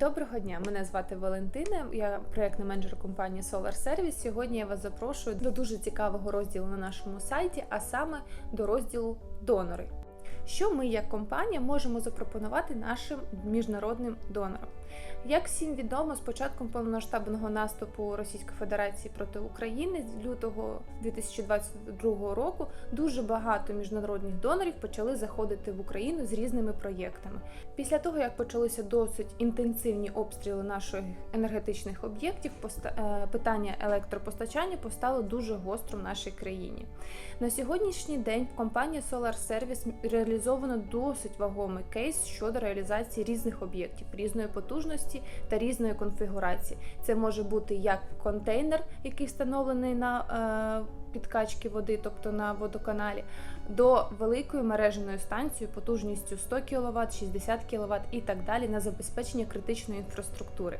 Доброго дня, мене звати Валентина. Я проєктна менеджер компанії Solar Service. Сьогодні я вас запрошую до дуже цікавого розділу на нашому сайті, а саме до розділу донори. Що ми як компанія можемо запропонувати нашим міжнародним донорам? Як всім відомо, з початком повномасштабного наступу Російської Федерації проти України з лютого 2022 року дуже багато міжнародних донорів почали заходити в Україну з різними проєктами. Після того, як почалися досить інтенсивні обстріли наших енергетичних об'єктів, е, питання електропостачання постало дуже гостро в нашій країні. На сьогоднішній день в компанії Solar Service реалізовано досить вагомий кейс щодо реалізації різних об'єктів різної потужності та різної конфігурації. Це може бути як контейнер, який встановлений на е, підкачки води, тобто на водоканалі, до великої мереженої станції потужністю 100 кВт, 60 кВт і так далі на забезпечення критичної інфраструктури.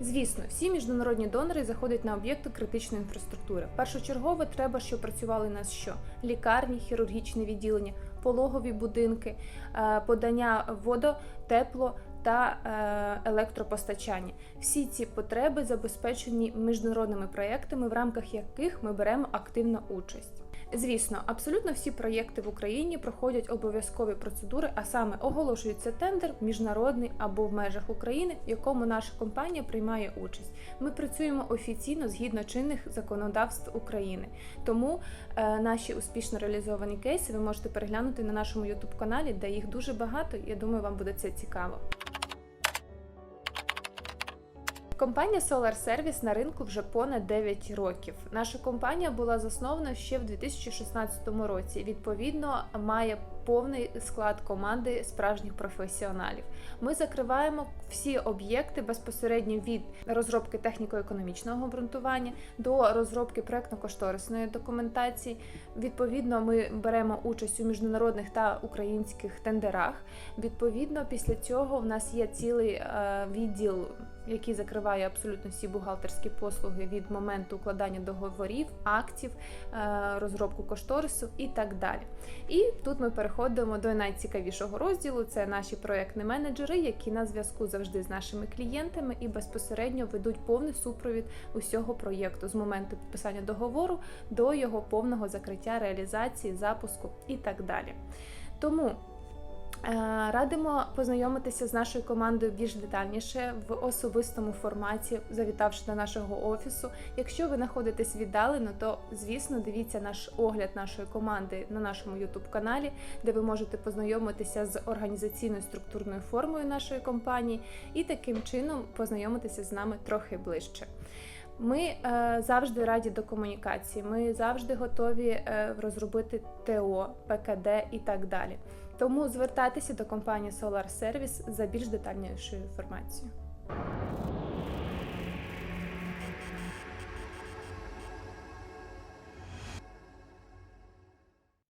Звісно, всі міжнародні донори заходять на об'єкти критичної інфраструктури. Першочергово треба, щоб працювали нас що? Лікарні, хірургічне відділення, пологові будинки, е, подання водо, тепло та е, електропостачання. Всі ці потреби забезпечені міжнародними проєктами, в рамках яких ми беремо активну участь. Звісно, абсолютно всі проєкти в Україні проходять обов'язкові процедури, а саме оголошується тендер міжнародний або в межах України, в якому наша компанія приймає участь. Ми працюємо офіційно згідно чинних законодавств України. Тому е, наші успішно реалізовані кейси ви можете переглянути на нашому youtube каналі, де їх дуже багато. Я думаю, вам буде це цікаво. Компанія Solar Service на ринку вже понад 9 років. Наша компанія була заснована ще в 2016 році. Відповідно, має повний склад команди справжніх професіоналів. Ми закриваємо всі об'єкти безпосередньо від розробки техніко-економічного обґрунтування до розробки проектно-кошторисної документації. Відповідно, ми беремо участь у міжнародних та українських тендерах. Відповідно, після цього в нас є цілий е, відділ, який закриває абсолютно всі бухгалтерські послуги від моменту укладання договорів, актів, е, розробку кошторису і так далі. І тут ми переходимо до найцікавішого розділу: це наші проектні менеджери, які на зв'язку завжди з нашими клієнтами і безпосередньо ведуть повний супровід усього проєкту з моменту підписання договору до його повного закриття, реалізації, запуску і так далі. Тому Радимо познайомитися з нашою командою більш детальніше в особистому форматі, завітавши до нашого офісу. Якщо ви знаходитесь віддалено, то звісно дивіться наш огляд нашої команди на нашому youtube каналі, де ви можете познайомитися з організаційною структурною формою нашої компанії і таким чином познайомитися з нами трохи ближче. Ми е, завжди раді до комунікації. Ми завжди готові е, розробити ТО, ПКД і так далі. Тому звертайтеся до компанії Solar Service за більш детальнішою інформацією.